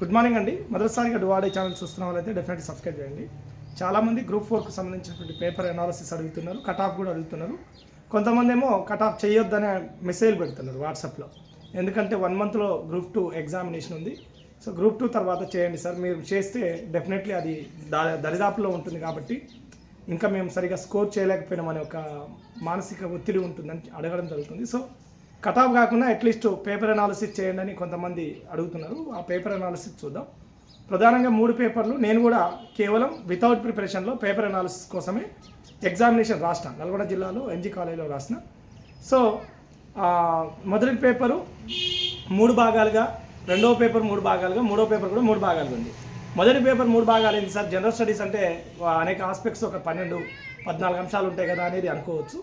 Good morning అండి. మొదటిసారిగా డువాడే channel చూస్తున్న వాళ్ళైతే డెఫినెట్గా సబ్స్క్రైబ్ చేయండి. చాలామంది గ్రూప్ ఫోర్కి సంబంధించినటువంటి పేపర్ అనాలసిస్ అడుగుతున్నారు కట్ ఆఫ్ కూడా అడుగుతున్నారు. కొంతమంది ఏమో కట్ ఆఫ్ చేయొద్దనే మెసేజ్ పెడుతున్నారు వాట్సాప్లో. ఎందుకంటే వన్ మంత్లో గ్రూప్ టూ ఎగ్జామినేషన్ ఉంది. సో గ్రూప్ టూ తర్వాత చేయండి సార్. మీరు చేస్తే డెఫినెట్లీ అది దా దరిదాపులో ఉంటుంది కాబట్టి ఇంకా మేము సరిగా స్కోర్ చేయలేకపోయినాం అనే ఒక మానసిక ఒత్తిడి ఉంటుందని అడగడం జరుగుతుంది. సో కటాఫ్ కాకుండా అట్లీస్ట్ పేపర్ అనాలిసిస్ చేయండి అని కొంతమంది అడుగుతున్నారు. ఆ పేపర్ అనాలిసిస్ చూద్దాం. ప్రధానంగా మూడు పేపర్లు నేను కూడా కేవలం వితౌట్ ప్రిపరేషన్లో పేపర్ అనాలిసిస్ కోసమే ఎగ్జామినేషన్ రాసిన నల్గొండ జిల్లాలో ఎన్జీ కాలేజీలో రాసిన సో మొదటి పేపరు మూడు భాగాలుగా రెండవ పేపర్ మూడు భాగాలుగా మూడో పేపర్ కూడా మూడు భాగాలుగా ఉంది. మొదటి పేపర్ మూడు భాగాలు ఏంటి సార్? జనరల్ స్టడీస్ అంటే అనేక ఆస్పెక్ట్స్ ఒక పన్నెండు పద్నాలుగు అంశాలు ఉంటాయి కదా అనేది అనుకోవచ్చు.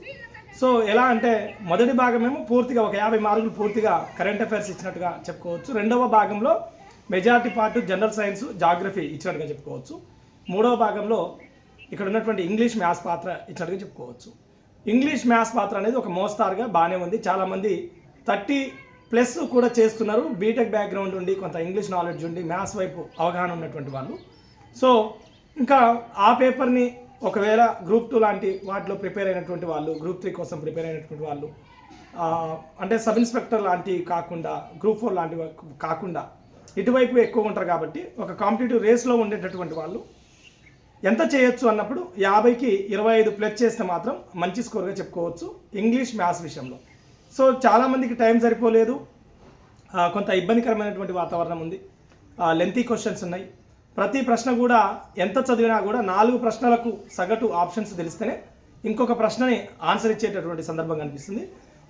సో ఎలా అంటే మొదటి భాగమేమో పూర్తిగా ఒక యాభై మార్కులు పూర్తిగా కరెంట్ అఫైర్స్ ఇచ్చినట్టుగా చెప్పుకోవచ్చు. రెండవ భాగంలో majority part general science geography ఇచ్చినట్టుగా చెప్పుకోవచ్చు. మూడవ భాగంలో ఇక్కడ ఉన్నటువంటి ఇంగ్లీష్ మ్యాథ్స్ పాత్ర ఇచ్చినట్టుగా చెప్పుకోవచ్చు. ఇంగ్లీష్ మ్యాథ్స్ పాత్ర అనేది ఒక మోస్తారుగా బాగానే ఉంది. చాలామంది థర్టీ ప్లస్ కూడా చేస్తున్నారు. బీటెక్ బ్యాక్గ్రౌండ్ ఉండి కొంత ఇంగ్లీష్ నాలెడ్జ్ ఉండి మ్యాథ్స్ వైపు అవగాహన ఉన్నటువంటి వాళ్ళు. సో ఇంకా ఆ పేపర్ని ఒకవేళ గ్రూప్ టూ లాంటి వాటిలో ప్రిపేర్ అయినటువంటి వాళ్ళు గ్రూప్ త్రీ కోసం ప్రిపేర్ అయినటువంటి వాళ్ళు అంటే సబ్ ఇన్స్పెక్టర్ లాంటివి కాకుండా గ్రూప్ ఫోర్ లాంటివి కాకుండా ఇటువైపు ఎక్కువ ఉంటారు కాబట్టి ఒక కాంపిటేటివ్ రేస్లో ఉండేటటువంటి వాళ్ళు ఎంత చేయొచ్చు అన్నప్పుడు యాభైకి ఇరవై ఐదు ప్లస్ చేస్తే మాత్రం మంచి స్కోర్గా చెప్పుకోవచ్చు ఇంగ్లీష్ మ్యాథ్స్ విషయంలో. సో చాలామందికి టైం సరిపోలేదు. కొంత ఇబ్బందికరమైనటువంటి వాతావరణం ఉంది. లెంతీ క్వశ్చన్స్ ఉన్నాయి. ప్రతి ప్రశ్న కూడా ఎంత చదివినా కూడా నాలుగు ప్రశ్నలకు సగటు ఆప్షన్స్ తెలిస్తేనే ఇంకొక ప్రశ్నని ఆన్సర్ ఇచ్చేటటువంటి సందర్భం కనిపిస్తుంది.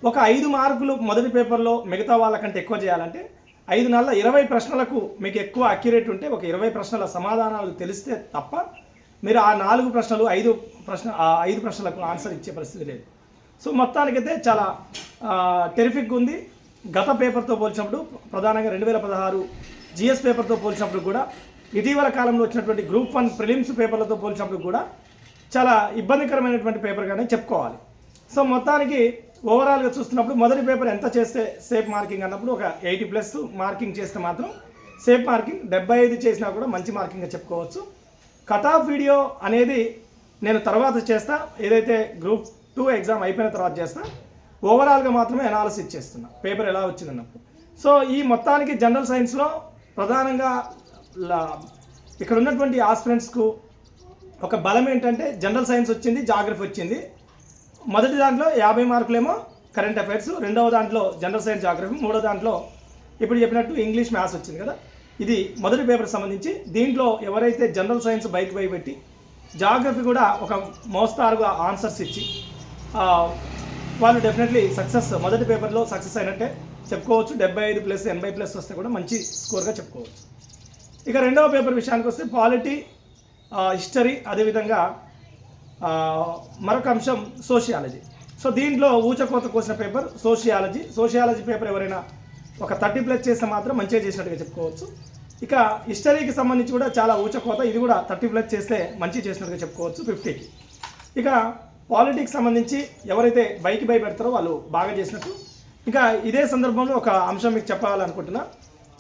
ఒక ఐదు మార్కులు మొదటి పేపర్లో మిగతా వాళ్ళకంటే ఎక్కువ చేయాలంటే ఐదు నెలల ఇరవై ప్రశ్నలకు మీకు ఎక్కువ అక్యురేట్ ఉంటే ఒక ఇరవై ప్రశ్నల సమాధానాలు తెలిస్తే తప్ప మీరు ఆ నాలుగు ప్రశ్నలు ఐదు ప్రశ్న ఆ ఐదు ప్రశ్నలకు ఆన్సర్ ఇచ్చే పరిస్థితి లేదు. సో మొత్తానికైతే చాలా టెరిఫిక్ ఉంది. గత పేపర్తో పోల్చినప్పుడు ప్రధానంగా రెండు వేల పదహారు జిఎస్ పేపర్తో పోల్చినప్పుడు కూడా ఇటీవల కాలంలో వచ్చినటువంటి గ్రూప్ వన్ ప్రిలిమ్స్ పేపర్లతో పోల్చినప్పుడు కూడా చాలా ఇబ్బందికరమైనటువంటి పేపర్గానే చెప్పుకోవాలి. సో మొత్తానికి ఓవరాల్గా చూస్తున్నప్పుడు మొదటి పేపర్ ఎంత చేస్తే సేఫ్ మార్కింగ్ అన్నప్పుడు ఒక ఎయిటీ ప్లస్ మార్కింగ్ చేస్తే మాత్రం సేఫ్ మార్కింగ్ డెబ్బై ఐదు చేసినా కూడా మంచి మార్కింగ్గా చెప్పుకోవచ్చు. కట్ ఆఫ్ వీడియో అనేది నేను తర్వాత చేస్తా. ఏదైతే గ్రూప్ టూ ఎగ్జామ్ అయిపోయిన తర్వాత చేస్తా. ఓవరాల్గా మాత్రమే అనాలసిస్ చేస్తున్నా. పేపర్ ఎలా వచ్చింది అన్నప్పుడు సో ఈ మొత్తానికి జనరల్ సైన్స్లో ప్రధానంగా ఇక్కడ ఉన్నటువంటి ఆస్పిరెంట్స్కు ఒక బలం ఏంటంటే జనరల్ సైన్స్ వచ్చింది జాగ్రఫీ వచ్చింది. మొదటి దాంట్లో యాభై మార్కులేమో కరెంట్ అఫైర్స్ రెండవ దాంట్లో జనరల్ సైన్స్ జాగ్రఫీ మూడో దాంట్లో ఇప్పుడు చెప్పినట్టు ఇంగ్లీష్ మ్యాథ్స్ వచ్చింది కదా. ఇది మొదటి పేపర్ సంబంధించి దీంట్లో ఎవరైతే జనరల్ సైన్స్ బైక్ పెట్టి జాగ్రఫీ కూడా ఒక మోస్తారుగా ఆన్సర్స్ ఇచ్చి వాళ్ళు డెఫినెట్లీ సక్సెస్ మొదటి పేపర్లో సక్సెస్ అయినట్టే చెప్పుకోవచ్చు. డెబ్బై ఐదు ప్లస్ ఎనభై ప్లస్ వస్తే కూడా మంచి స్కోర్గా చెప్పుకోవచ్చు. ఇక రెండవ పేపర్ విషయానికి వస్తే పాలిటీ హిస్టరీ అదేవిధంగా మరొక అంశం సోషియాలజీ. సో దీంట్లో ఊచకోత కోసిన పేపర్ సోషియాలజీ. సోషియాలజీ పేపర్ ఎవరైనా ఒక థర్టీ ప్లస్ చేస్తే మాత్రం మంచిగా చేసినట్టుగా చెప్పుకోవచ్చు. ఇక హిస్టరీకి సంబంధించి కూడా చాలా ఊచకోత ఇది కూడా థర్టీ ప్లస్ చేస్తే మంచి చేసినట్టుగా చెప్పుకోవచ్చు ఫిఫ్టీకి. ఇక పాలిటిక్స్ సంబంధించి ఎవరైతే బైక్ భయపెడతారో వాళ్ళు బాగా చేసినట్టు. ఇంకా ఇదే సందర్భంలో ఒక అంశం మీకు చెప్పాలనుకుంటున్నా.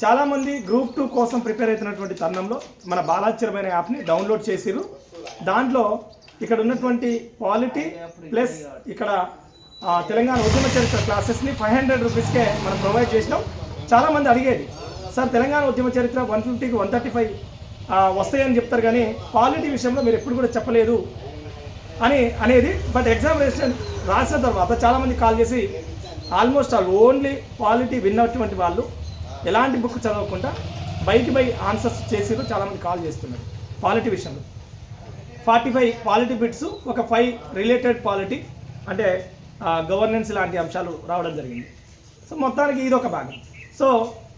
చాలామంది గ్రూప్ టూ కోసం ప్రిపేర్ అవుతున్నటువంటి తరుణంలో మన బాలాచరమైన యాప్ని డౌన్లోడ్ చేసిరు దాంట్లో ఇక్కడ ఉన్నటువంటి క్వాలిటీ ప్లస్ ఇక్కడ తెలంగాణ ఉద్యమ చరిత్ర క్లాసెస్ని ఫైవ్ హండ్రెడ్ రూపీస్కే మనం ప్రొవైడ్ చేసినాం. చాలామంది అడిగేది సార్ తెలంగాణ ఉద్యమ చరిత్ర వన్ ఫిఫ్టీకి వన్ థర్టీ ఫైవ్ వస్తాయని చెప్తారు కానీ క్వాలిటీ విషయంలో మీరు ఎప్పుడు కూడా చెప్పలేదు అని అనేది. బట్ ఎగ్జామినేషన్ రాసిన తర్వాత చాలామంది కాల్ చేసి ఆల్మోస్ట్ ఆల్ ఓన్లీ క్వాలిటీ విన్నటువంటి వాళ్ళు ఎలాంటి బుక్ చదవకుండా బైక్ బై ఆన్సర్స్ చేసిరు చాలామంది కాల్ చేస్తున్నారు. పాలిటీ విషయంలో. ఫార్టీ ఫైవ్ పాలిటీ బిట్స్ ఒక ఫైవ్ రిలేటెడ్ పాలిటీ అంటే గవర్నెన్స్ లాంటి అంశాలు రావడం జరిగింది. సో మొత్తానికి ఇది ఒక భాగం. సో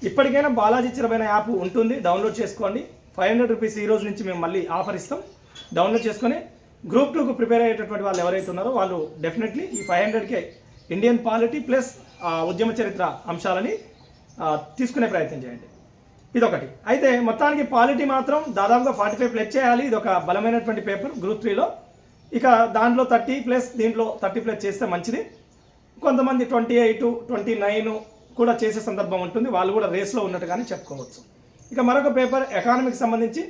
ఇప్పటికైనా బాలాజీ చిరమైన యాప్ ఉంటుంది డౌన్లోడ్ చేసుకోండి. ఫైవ్ హండ్రెడ్ రూపీస్ ఈ రోజు నుంచి మేము మళ్ళీ ఆఫర్ ఇస్తాం. డౌన్లోడ్ చేసుకొని గ్రూప్ టూకు ప్రిపేర్ అయ్యేటటువంటి వాళ్ళు ఎవరైతే ఉన్నారో వాళ్ళు డెఫినెట్లీ ఈ ఫైవ్ హండ్రెడ్కే ఇండియన్ పాలిటీ ప్లస్ ఉద్యమ చరిత్ర అంశాలని తీసుకునే ప్రయత్నం చేయండి. ఇదొకటి. అయితే మొత్తానికి పాలిటీ మాత్రం దాదాపుగా ఫార్టీ ఫైవ్ ప్లస్ చేయాలి. ఇది ఒక బలమైనటువంటి పేపర్ గ్రూప్ త్రీలో. ఇక దాంట్లో థర్టీ ప్లస్ దీంట్లో థర్టీ ప్లస్ చేస్తే మంచిది. కొంతమంది ట్వంటీ ఎయిట్ ట్వంటీ నైన్ కూడా చేసే సందర్భం ఉంటుంది. వాళ్ళు కూడా రేస్లో ఉన్నట్టుగానే చెప్పుకోవచ్చు. ఇక మరొక పేపర్ ఎకానమీకి సంబంధించి.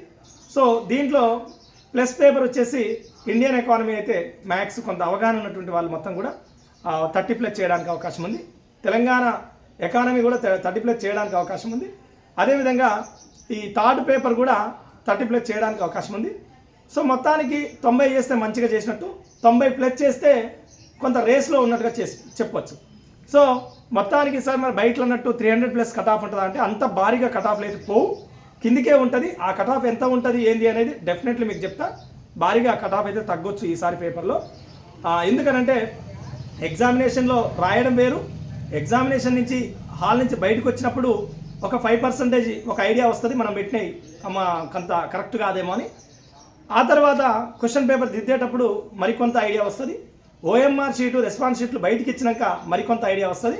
సో దీంట్లో ప్లస్ పేపర్ వచ్చేసి ఇండియన్ ఎకానమీ అయితే మ్యాథ్స్ కొంత అవగాహన ఉన్నటువంటి వాళ్ళు మొత్తం కూడా థర్టీ ప్లస్ చేయడానికి అవకాశం ఉంది. తెలంగాణ ఎకానమీ కూడా థర్టీ ప్లస్ చేయడానికి అవకాశం ఉంది. అదేవిధంగా ఈ థర్డ్ పేపర్ కూడా థర్టీ ప్లస్ చేయడానికి అవకాశం ఉంది. సో మొత్తానికి తొంభై చేస్తే మంచిగా చేసినట్టు తొంభై ప్లస్ చేస్తే కొంత రేస్లో ఉన్నట్టుగా చేసి చెప్పొచ్చు. సో మొత్తానికి సార్ మరి బయటలో అన్నట్టు three hundred plus cut off ఉంటుందా అంటే అంత భారీగా కట్ ఆఫ్లు అయితే పోవు. కిందికే ఉంటుంది ఆ కట్ ఆఫ్ ఎంత ఉంటుంది ఏంది అనేది డెఫినెట్లీ మీకు చెప్తా. భారీగా కట్ ఆఫ్ అయితే తగ్గొచ్చు ఈసారి పేపర్లో. ఎందుకనంటే ఎగ్జామినేషన్లో రాయడం వేరు ఎగ్జామినేషన్ నుంచి హాల్ నుంచి బయటకు వచ్చినప్పుడు ఒక ఫైవ్ పర్సెంటేజ్ ఒక ఐడియా వస్తుంది మనం పెట్టినవి. అమ్మ కొంత కరెక్ట్ కాదేమో అని. ఆ తర్వాత క్వశ్చన్ పేపర్ దిద్దేటప్పుడు మరికొంత ఐడియా వస్తుంది. ఓఎంఆర్ షీటు రెస్పాన్స్ షీట్లు బయటికి ఇచ్చినాక మరికొంత ఐడియా వస్తుంది.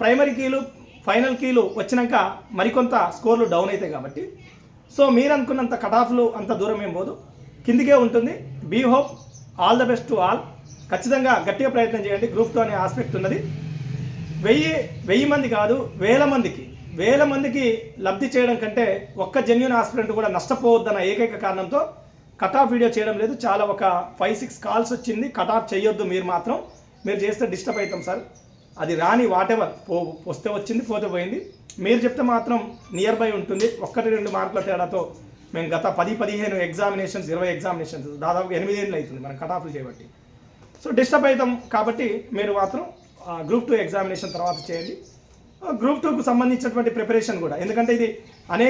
ప్రైమరీ కీలు ఫైనల్ కీలు వచ్చినాక మరికొంత స్కోర్లు డౌన్ అవుతాయి కాబట్టి. సో మీరు అనుకున్నంత కటాఫ్లు అంత దూరం ఏం పోదు. కిందికే ఉంటుంది. Be hope all the best to all ఖచ్చితంగా గట్టిగా ప్రయత్నం చేయండి. గ్రూప్ టూ అనే ఆస్పెక్ట్ ఉన్నది. వెయ్యి వెయ్యి మంది కాదు వేల మందికి. వేల మందికి లబ్ధి చేయడం కంటే ఒక్క జెన్యున్ ఆస్పిరెంట్ కూడా నష్టపోవద్దన్న ఏకైక కారణంతో కట్ ఆఫ్ వీడియో చేయడం లేదు. చాలా ఒక ఫైవ్ సిక్స్ కాల్స్ వచ్చింది. కట్ ఆఫ్ చేయొద్దు మీరు మాత్రం. మీరు చేస్తే డిస్టర్బ్ అవుతాం సార్. అది రాని వాట్ ఎవర్ పో వస్తే వచ్చింది పోతే పోయింది. మీరు చెప్తే మాత్రం నియర్ బై ఉంటుంది. ఒక్కటి రెండు మార్కుల తేడాతో మేము గత పది పదిహేను ఎగ్జామినేషన్స్ ఇరవై ఎగ్జామినేషన్స్ దాదాపు ఎనిమిది ఏళ్ళు అవుతుంది మనం కట్ ఆఫ్లు చేయబట్టి. సో డిస్టర్బ్ అవుతాం కాబట్టి మీరు మాత్రం గ్రూప్ టూ ఎగ్జామినేషన్ తర్వాత చేయండి. గ్రూప్ టూకు సంబంధించినటువంటి ప్రిపరేషన్ కూడా. ఎందుకంటే ఇది అనేక